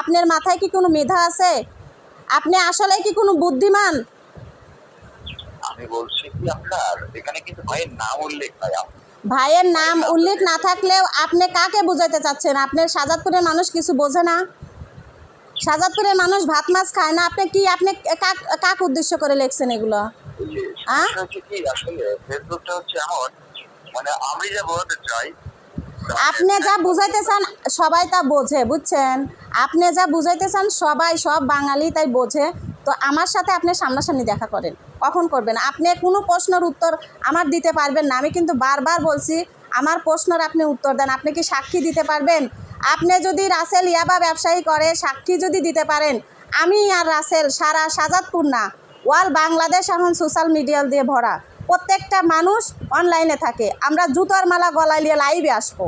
আপনার মাথায় কি কোনো মেধা আছে? আপনি আসলে কি কোনো বুদ্ধিমান? আমি বলছি কি আপনার? এখানে কিন্তু ভাইয়ের নাম উল্লেখ নাই ভাইয়ের নাম উল্লেখ না থাকলেও আপনি কাকে বোঝাইতে চাচ্ছেন? আপনার সাজাদপুরের মানুষ কিছু বোঝে না। সাজাদপুরের মানুষ ভাত মাছ খায় না। আপনি কি আপনি কাক কাক উদ্দেশ্য করে লিখছেন এগুলো? এই যে আহ? সমস্যা হচ্ছে কি আসলে ফেসবুকটা হচ্ছে এমন মানে আমি যা চাই আপনি যা বুঝাইতে চান, সবাই তা বোঝে, বুঝছেন? আপনি যা বুঝাইতে চান, সবাই সব বাঙালি তাই বোঝে। তো আমার সাথে আপনি সামনাসামনি দেখা করেন, কখন করবেন? আপনি কোনো প্রশ্নের উত্তর আমার দিতে পারবেন না, আমি কিন্তু বারবার বলছি, আমার প্রশ্নের আপনি উত্তর দেন, আপনি কি সাক্ষী দিতে পারবেন? আপনি যদি রাসেল ইয়াবা ব্যবসায়ী করে, সাক্ষী যদি দিতে পারেন, আমি আর রাসেল সারা সাজাদপুর না, ওয়াল বাংলাদেশ এখন সোশ্যাল মিডিয়া দিয়ে ভরা। প্রত্যেকটা মানুষ অনলাইনে থাকে। আমরা জুতোর মালা গলায় নিয়ে লাইভে আসব।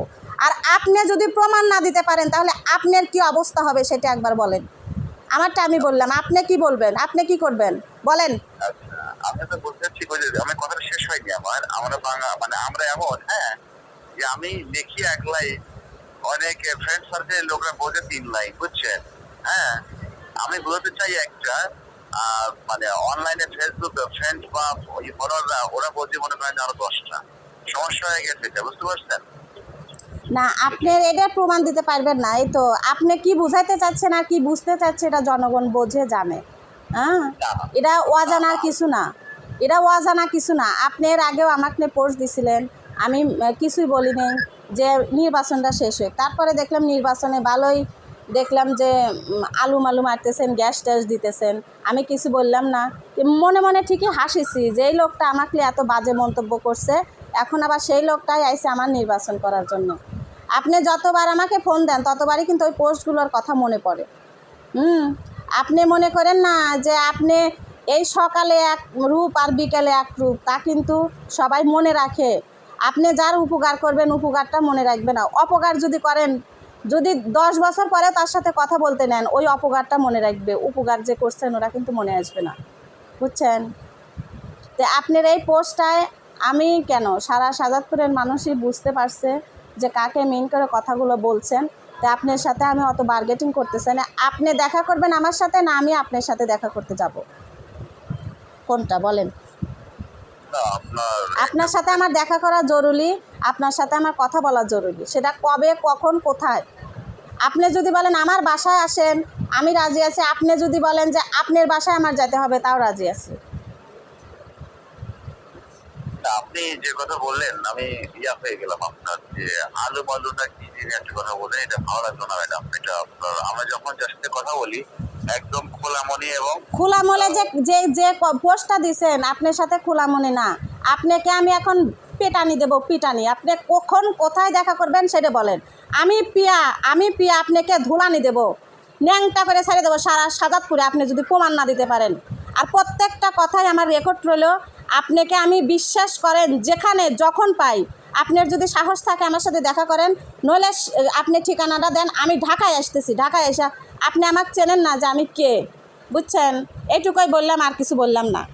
আর আপনি যদি প্রমাণ না দিতে পারেন, তাহলে আপনার কি অবস্থা হবে সেটা একবার বলেন। আমারটা আমি বললাম, আপনি কি বলবেন? আপনি কি করবেন? বলেন। আমি তো বলতে চাচ্ছি ওই যে, আমার কথাটা শেষ হয়নি আমার। আমরা বাংলা মানে আমরা এমন হ্যাঁ যে আমি লিখি এক লাইন অনেক ফ্রেন্ড সার্কেলের লোকরা বোঝে তিন লাইন বুঝছেন? হ্যাঁ আমি বলতে চাই একটা মানে অনলাইনে ফেসবুক ফ্রেন্ড বা ফলোয়াররা ওরা বোঝে মনে করেন আরও দশটা। সমস্যা হয়ে গেছে এটা বুঝতে পারছেন? না আপনি এটা প্রমাণ দিতে পারবেন না। এই তো আপনি কি বুঝাইতে চাচ্ছেন আর কি বুঝতে চাচ্ছে এটা জনগণ বোঝে জানে। হ্যাঁ? এটা অজানার কিছু না। এটা অজানা কিছু না। আপনি এর আগেও আমাকে পোস্ট দিছিলেন। আমি কিছুই বলি নাই যে নির্বাচনটা শেষ হয়ে তারপরে দেখলাম নির্বাচনে ভালোই দেখলাম যে আলু মালু মারতেছেন, গ্যাস ট্যাস দিতেছেন। আমি কিছু বললাম না। মনে মনে ঠিকই হাসিছি যে, এই লোকটা আমাকে এত বাজে মন্তব্য করছে। এখন আবার সেই লোকটাই আইসে আমার নির্বাচন করার জন্য। আপনি যতবার আমাকে ফোন দেন, ততবারই কিন্তু ওই পোস্টগুলোর কথা মনে পড়ে। হুম, আপনি মনে করেন না যে, আপনি এই সকালে এক রূপ আর বিকেলে এক রূপ, তা কিন্তু সবাই মনে রাখে। আপনি যার উপকার করবেন, উপকারটা মনে রাখবে না। অপকার যদি করেন যদি দশ বছর পরে তার সাথে কথা বলতে নেন, ওই অপকারটা মনে রাখবে। উপকার যে করছেন, ওরা কিন্তু মনে আসবে না। বুঝছেন? তো আপনার এই পোস্টটায় আমি কেন? সারা সাজাদপুরের মানুষই বুঝতে পারছে যে কাকে মেন করে কথাগুলো বলছেন। তো আপনার সাথে আমি অত বার্গেটিং করতেছি না। আপনি দেখা করবেন আমার সাথে, না আমি আপনার সাথে দেখা করতে যাব। কোনটা বলেন? আপনার সাথে আমার দেখা করা জরুরি, আপনার সাথে আমার কথা বলা জরুরি। সেটা কবে, কখন, কোথায়? আপনি যদি বলেন আমার বাসায় আসেন, আমি রাজি আছি। আপনি যদি বলেন যে আপনার বাসায় আমার যেতে হবে, তাও রাজি আছি। আপনি যে কথা বললেন, আমি ইয়া হয়ে গেলাম আপনার যে আলু বালু না কি যে একটা কথা বললেন, এটা ভালো লাগল না ম্যাডাম, এটা আপনার, আমরা যখন যার সাথে কথা বলি, একদম খোলা এবং খোলা মনে যে যে যে পোস্টটা দিছেন, আপনার সাথে খোলা না। আপনাকে আমি এখন পেটানি দেব, পিটানি। আপনি কখন কোথায় দেখা করবেন সেটা বলেন। আমি পিয়া আমি পিয়া আপনাকে ধুলানি দেব। ন্যাংটা করে ছেড়ে দেবো সারা সাজাদপুরে আপনি যদি প্রমাণ না দিতে পারেন। আর প্রত্যেকটা কথাই আমার রেকর্ড রইল। আপনাকে আমি বিশ্বাস করেন, যেখানে যখন পাই। আপনার যদি সাহস থাকে আমার সাথে দেখা করেন, নইলে আপনি ঠিকানাটা দেন, আমি ঢাকায় আসতেছি। ঢাকায় এসে আপনি আমাকে চেনেন না যে আমি কে। বুঝছেন? এটুকুই বললাম, আর কিছু বললাম না।